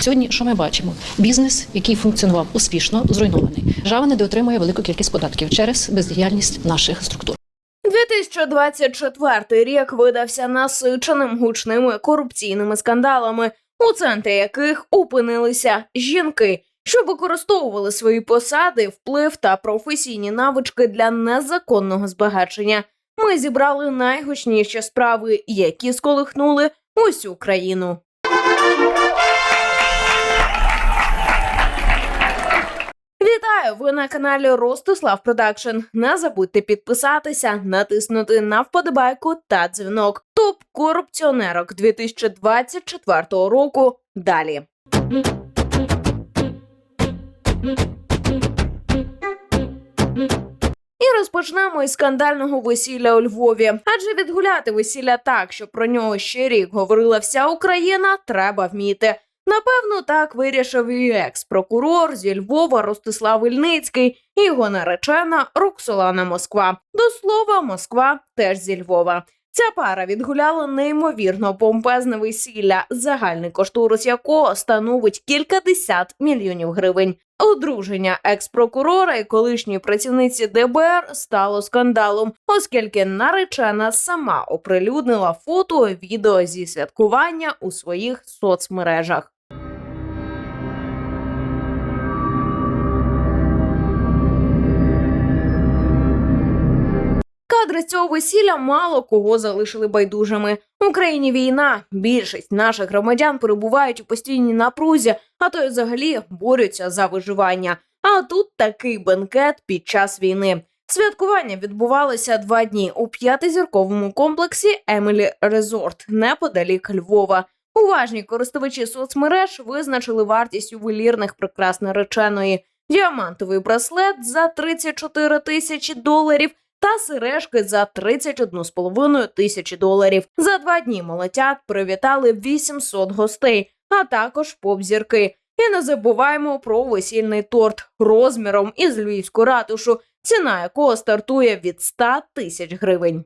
Сьогодні що ми бачимо? Бізнес, який функціонував успішно, зруйнований. Держава недоотримує велику кількість податків через бездіяльність наших структур. 2024 рік видався насиченим гучними корупційними скандалами, у центрі яких опинилися жінки, що використовували свої посади, вплив та професійні навички для незаконного збагачення. Ми зібрали найгучніші справи, які сколихнули усю країну. Вітаю! Ви на каналі Ростислав Продакшн. Не забудьте підписатися, натиснути на вподобайку та дзвінок. Топ корупціонерок 2024 року. Далі. Розпочнемо із скандального весілля у Львові. Адже відгуляти весілля так, що про нього ще рік говорила вся Україна, треба вміти. Напевно, так вирішив і екс-прокурор зі Львова Ростислав Ільницький і його наречена Роксолана Москва. До слова, Москва теж зі Львова. Ця пара відгуляла неймовірно помпезне весілля, загальний кошторис якого становить кількадесят мільйонів гривень. Одруження екс-прокурора і колишньої працівниці ДБР стало скандалом, оскільки наречена сама оприлюднила фото відео зі святкування у своїх соцмережах. Кадри цього весілля мало кого залишили байдужими. В Україні війна. Більшість наших громадян перебувають у постійній напрузі, а то й взагалі борються за виживання. А тут такий бенкет під час війни. Святкування відбувалося два дні у п'ятизірковому комплексі Емілі Резорт неподалік Львова. Уважні користувачі соцмереж визначили вартість ювелірних прикрас нареченої. Діамантовий браслет за 34 тисячі доларів та сережки за 31,5 тисячі доларів. За два дні молодят привітали 800 гостей, а також поп-зірки. І не забуваємо про весільний торт розміром із львівську ратушу, ціна якого стартує від 100 тисяч гривень.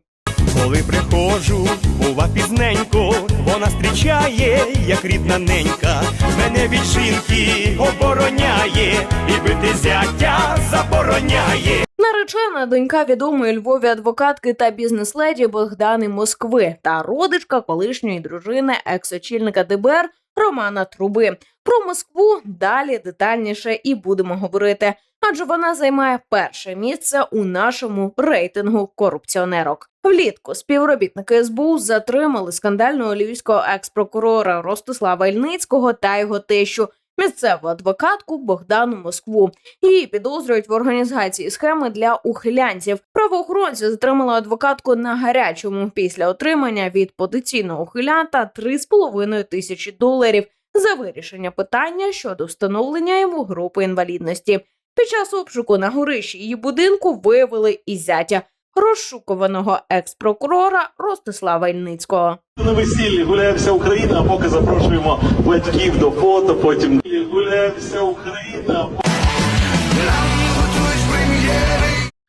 Коли приходжу, бува пізненько, вона зустрічає, як рідна ненька, мене від жінки обороняє, і бити зятя забороняє. Наречена донька відомої Львові адвокатки та бізнес-леді Богдани Москви та родичка колишньої дружини екс-очільника ДБР Романа Труби. Про Москву далі детальніше і будемо говорити, адже вона займає перше місце у нашому рейтингу корупціонерок. Влітку співробітники СБУ затримали скандального львівського екс-прокурора Ростислава Ільницького та його тещу. Місцеву адвокатку Богдану Москву її підозрюють в організації схеми для ухилянців. Правоохоронці затримали адвокатку на гарячому після отримання від потенційного ухилянта 3,5 тисячі доларів за вирішення питання щодо встановлення йому групи інвалідності. Під час обшуку на горищі її будинку виявили і зятя розшукуваного екс-прокурора Ростислава Ільницького. На весіллі гуляє вся Україна, а поки запрошуємо батьків до фото, потім гуляє Україна.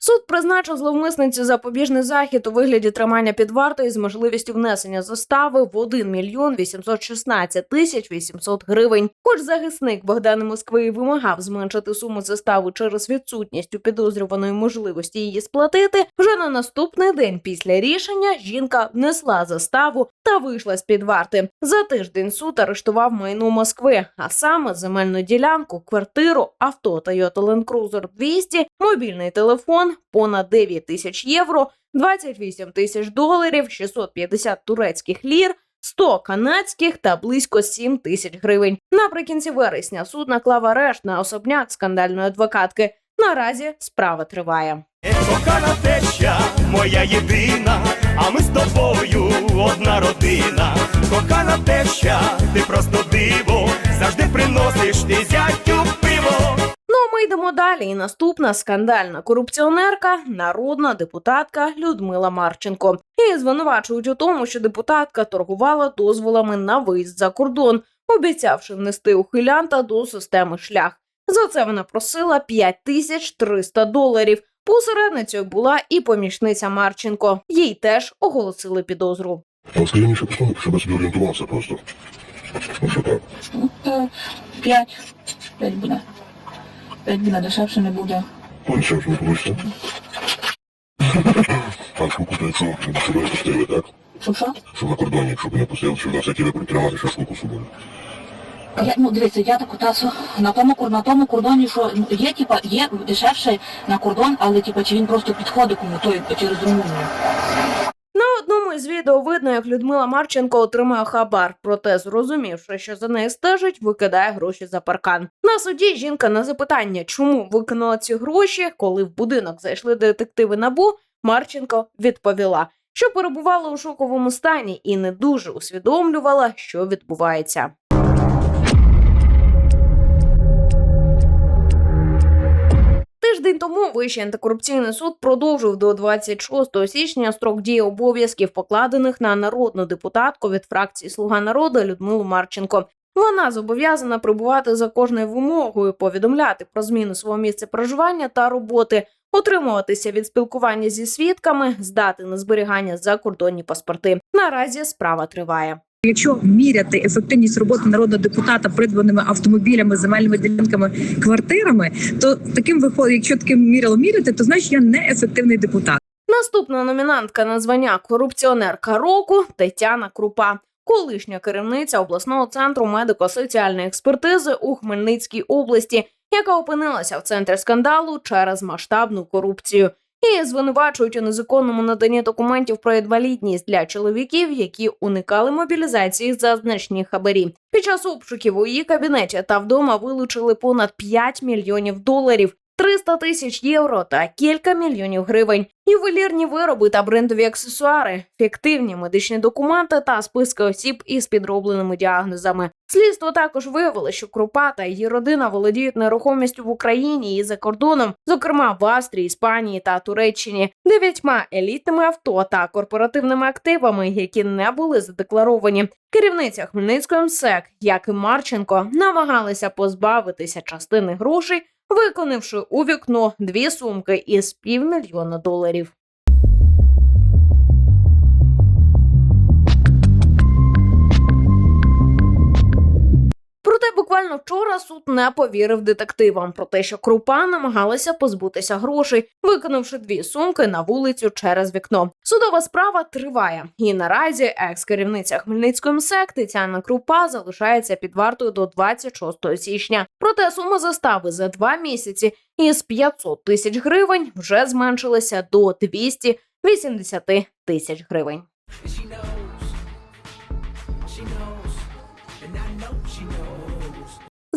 Суд призначив зловмисниці запобіжний захід у вигляді тримання під вартою з можливістю внесення застави в 1 мільйон 816 тисяч 800 гривень. Хоч захисник Богдана Москви вимагав зменшити суму застави через відсутність у підозрюваної можливості її сплатити. Вже на наступний день після рішення жінка внесла заставу та вийшла з під варти. За тиждень суд арештував майно Москви, а саме земельну ділянку, квартиру, авто Toyota Land Cruiser 200, мобільний телефон, понад 9 тисяч євро, 28 тисяч доларів, 650 турецьких лір. 100 канадських та близько 7 тисяч гривень. Наприкінці вересня суд наклав арешт на особняк скандальної адвокатки. Наразі справа триває. Кохана теща, моя єдина, а ми з тобою одна родина. Кохана теща, ти просто диво, завжди приносиш ти зятю пиво. Ну, а ми йдемо далі. І наступна скандальна корупціонерка, народна депутатка Людмила Марченко. Її звинувачують у тому, що депутатка торгувала дозволами на виїзд за кордон, обіцявши внести ухилянта до системи шлях. За це вона просила 5300 доларів. Посередницею була і помічниця Марченко. Їй теж оголосили підозру. Скажи мені, що послухати, щоб я собі орієнтувався просто. Ну, що так? Ну, п'ять. П'ять буде. П'ять буде, дешевше не буде. Ну, ж не вийшло. Так, штуку 500, щоб себе пустили, так? Що що? Щоб на кордоні, щоб не пустили, щоб на всякий випадок тримати ще штуку собою. Я, ну, дивіться, я таку тасу на тому, на тому кордоні, що ну, є, типа, є дешевше на кордон, але типа, чи він просто підходить кому той через Румунію. На одному із відео видно, як Людмила Марченко отримує хабар, проте, зрозумівши, що за нею стежить, викидає гроші за паркан. На суді жінка на запитання, чому викинула ці гроші, коли в будинок зайшли детективи набу, Марченко відповіла, що перебувала у шоковому стані і не дуже усвідомлювала, що відбувається. Тому Вищий антикорупційний суд продовжив до 26 січня строк дії обов'язків, покладених на народну депутатку від фракції Слуга народу Людмилу Марченко. Вона зобов'язана прибувати за кожною вимогою, повідомляти про зміну свого місця проживання та роботи, утримуватися від спілкування зі свідками, здати на зберігання закордонні паспорти. Наразі справа триває. Якщо міряти ефективність роботи народного депутата придбаними автомобілями, земельними ділянками, квартирами, то таким виходить, якщо таким мірило міряти, то значить я не ефективний депутат. Наступна номінантка на звання корупціонерка року Тетяна Крупа, колишня керівниця обласного центру медико-соціальної експертизи у Хмельницькій області, яка опинилася в центрі скандалу через масштабну корупцію. Її звинувачують у незаконному наданні документів про інвалідність для чоловіків, які уникали мобілізації за значні хабарі. Під час обшуків у її кабінеті та вдома вилучили понад 5 мільйонів доларів. 300 тисяч євро та кілька мільйонів гривень, ювелірні вироби та брендові аксесуари, фіктивні медичні документи та списки осіб із підробленими діагнозами. Слідство також виявило, що Крупа та її родина володіють нерухомістю в Україні і за кордоном, зокрема в Австрії, Іспанії та Туреччині, дев'ятьма елітними авто та корпоративними активами, які не були задекларовані. Керівниця Хмельницької МСЕК, як і Марченко, намагалися позбавитися частини грошей, виконавши у вікно дві сумки із півмільйона доларів. Буквально вчора суд не повірив детективам про те, що крупа намагалася позбутися грошей, виконавши дві сумки на вулицю через вікно. Судова справа триває, і наразі екс-керівниця Хмельницької МСЕК Тетяна Крупа залишається під вартою до 26 січня. Проте сума застави за два місяці із 500 тисяч гривень вже зменшилася до 280 тисяч гривень.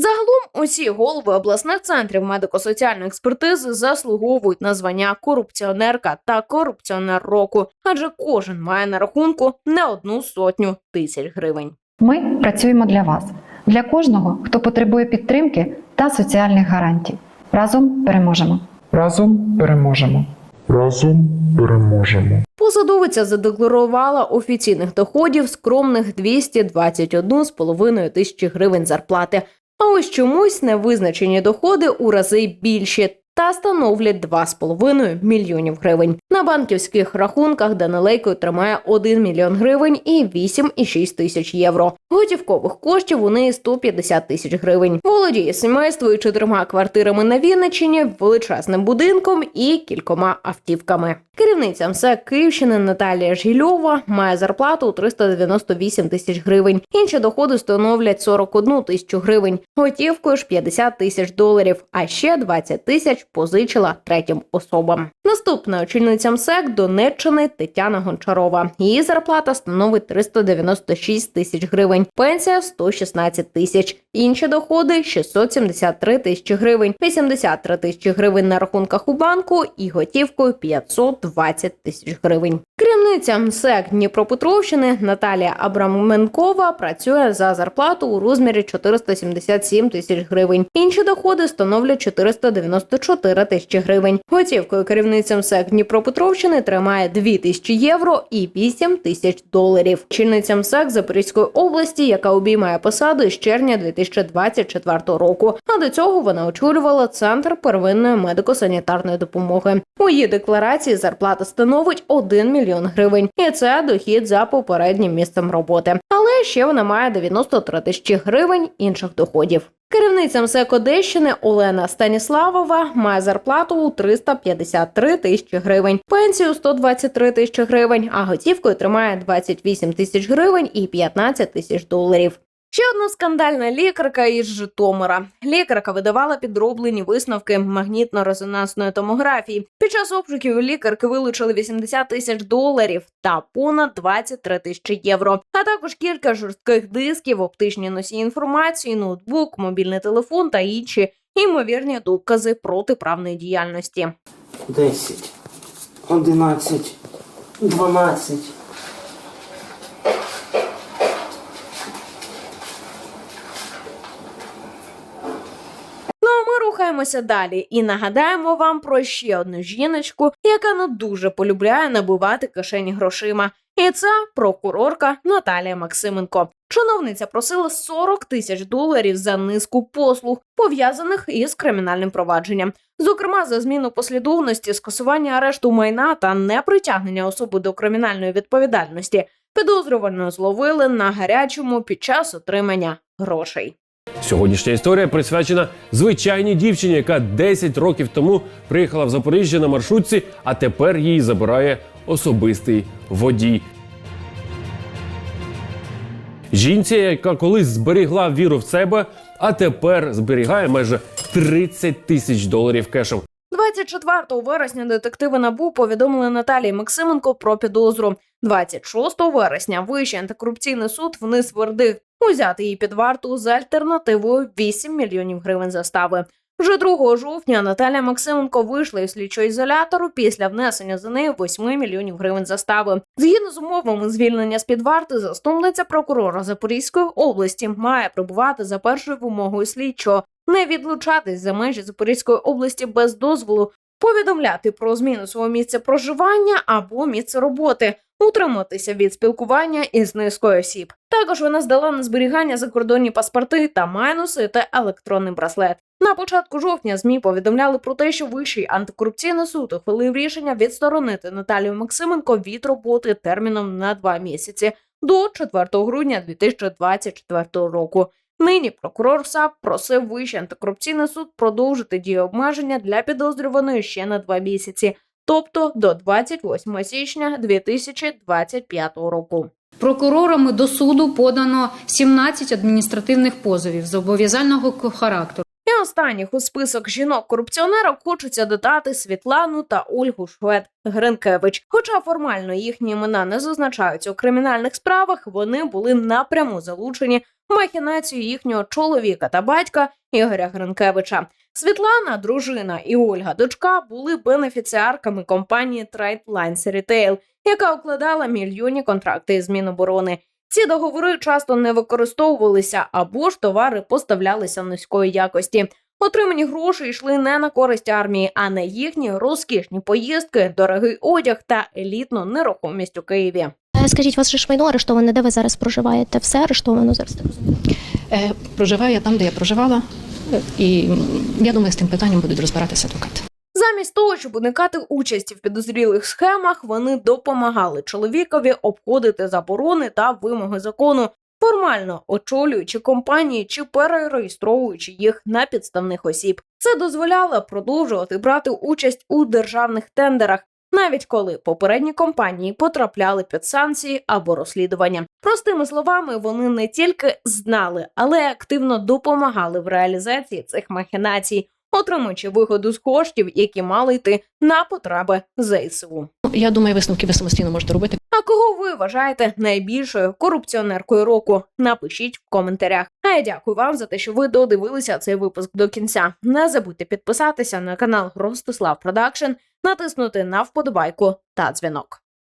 Загалом усі голови обласних центрів медико-соціальної експертизи заслуговують на звання корупціонерка та корупціонер року, адже кожен має на рахунку не одну сотню тисяч гривень. Ми працюємо для вас, для кожного, хто потребує підтримки та соціальних гарантій. Разом переможемо. Разом переможемо. Разом переможемо. Посадовиця задекларувала офіційних доходів скромних 221,5 тисячі гривень зарплати. А ось чомусь невизначені доходи у рази більші та становлять 2,5 мільйонів гривень. На банківських рахунках Данилейко тримає 1 мільйон гривень і 8,6 тисяч євро. Готівкових коштів у неї 150 тисяч гривень. Володіє сімействою чотирма квартирами на Вінниччині, величезним будинком і кількома автівками. Керівниця МСЕК Київщини Наталія Жгільова має зарплату у 398 тисяч гривень. Інші доходи становлять 41 тисячу гривень. Готівкою ж 50 тисяч доларів, а ще 20 тисяч позичила третім особам. Наступна очільниця МСЕК Донеччини Тетяна Гончарова. Її зарплата становить 396 тисяч гривень, пенсія 116 тисяч. Інші доходи 673 тисячі гривень, 83 тисячі гривень на рахунках у банку і готівкою 520 тисяч гривень. Керівниця МСЕК Дніпропетровщини Наталія Абраменкова працює за зарплату у розмірі 477 тисяч гривень. Інші доходи становлять 494 тисячі гривень. Готівкою керівниця МСЕК Дніпропетровщини тримає 2 тисячі євро і 8 тисяч доларів. Чільниця МСЕК Запорізької області, яка обіймає посаду з червня 2024 року. А до цього вона очолювала центр первинної медико-санітарної допомоги. У її декларації зарплата становить 1 мільйон мільйон гривень, і це дохід за попереднім місцем роботи. Але ще вона має 93 тисячі гривень інших доходів. Керівниця МСЕК Одещини Олена Станіславова має зарплату у 353 тисячі гривень, пенсію 123 тисячі гривень, а готівкою тримає 28 тисяч гривень і 15 тисяч доларів. Ще одна скандальна лікарка із Житомира. Лікарка видавала підроблені висновки магнітно-резонансної томографії. Під час обшуків лікарки вилучили 80 тисяч доларів та понад 23 тисячі євро, а також кілька жорстких дисків, оптичні носії інформації, ноутбук, мобільний телефон та інші ймовірні докази протиправної діяльності. 10, 11, 12. Ну а ми рухаємося далі і нагадаємо вам про ще одну жіночку, яка не дуже полюбляє набивати кишені грошима. І це прокурорка Наталія Максименко. Чиновниця просила 40 тисяч доларів за низку послуг, пов'язаних із кримінальним провадженням, зокрема за зміну послідовності, скасування арешту майна та непритягнення особи до кримінальної відповідальності. Підозрюваного зловили на гарячому під час отримання грошей. Сьогоднішня історія присвячена звичайній дівчині, яка 10 років тому приїхала в Запоріжжя на маршрутці, а тепер її забирає особистий водій. Жінці, яка колись зберігла віру в себе, а тепер зберігає майже 30 тисяч доларів кешем. 24 вересня детективи НАБУ повідомили Наталії Максименко про підозру. 26 вересня Вищий антикорупційний суд вниз вердикт узяти її під варту з альтернативою 8 мільйонів гривень застави. Вже 2 жовтня Наталія Максименко вийшла із слідчого ізолятору після внесення за нею 8 мільйонів гривень застави. Згідно з умовами звільнення з під варти, заступниця прокурора Запорізької області має прибувати за першою вимогою слідчого, не відлучатись за межі Запорізької області без дозволу, повідомляти про зміну свого місця проживання або місце роботи, утриматися від спілкування із низкою осіб. Також вона здала на зберігання закордонні паспорти та має носити електронний браслет. На початку жовтня змі повідомляли про те, що вищий антикорупційний суд ухвалив рішення відсторонити Наталію Максименко від роботи терміном на два місяці до 4 грудня 2024 року. Нині прокурор САП просив Вищий антикорупційний суд продовжити дію обмеження для підозрюваної ще на два місяці, тобто до 28 січня 2025 року. Прокурорами до суду подано 17 адміністративних позовів зобов'язального характеру. І останніх у список жінок-корупціонерок хочеться додати Світлану та Ольгу Швед Гринкевич. Хоча формально їхні імена не зазначаються у кримінальних справах, вони були напряму залучені махінацію їхнього чоловіка та батька Ігоря Гринкевича. Світлана, дружина і Ольга, дочка, були бенефіціарками компанії Trade Lines Retail, яка укладала мільйонні контракти із Міноборони. Ці договори часто не використовувалися або ж товари поставлялися низької якості. Отримані гроші йшли не на користь армії, а на їхні розкішні поїздки, дорогий одяг та елітну нерухомість у Києві. Скажіть, у вас же ж майно арештоване, де ви зараз проживаєте? Все арештовано зараз так розумію? Е, проживаю я там, де я проживала, і я думаю, з тим питанням будуть розбиратися адвокати. Замість того, щоб уникати участі в підозрілих схемах, вони допомагали чоловікові обходити заборони та вимоги закону, формально очолюючи компанії чи перереєстровуючи їх на підставних осіб. Це дозволяло продовжувати брати участь у державних тендерах, навіть коли попередні компанії потрапляли під санкції або розслідування. Простими словами, вони не тільки знали, але й активно допомагали в реалізації цих махінацій, отримуючи вигоду з коштів, які мали йти на потреби ЗСУ. Я думаю, висновки ви самостійно можете робити. А кого ви вважаєте найбільшою корупціонеркою року? Напишіть в коментарях. А я дякую вам за те, що ви додивилися цей випуск до кінця. Не забудьте підписатися на канал Ростислав Продакшн, натиснути на вподобайку та дзвінок.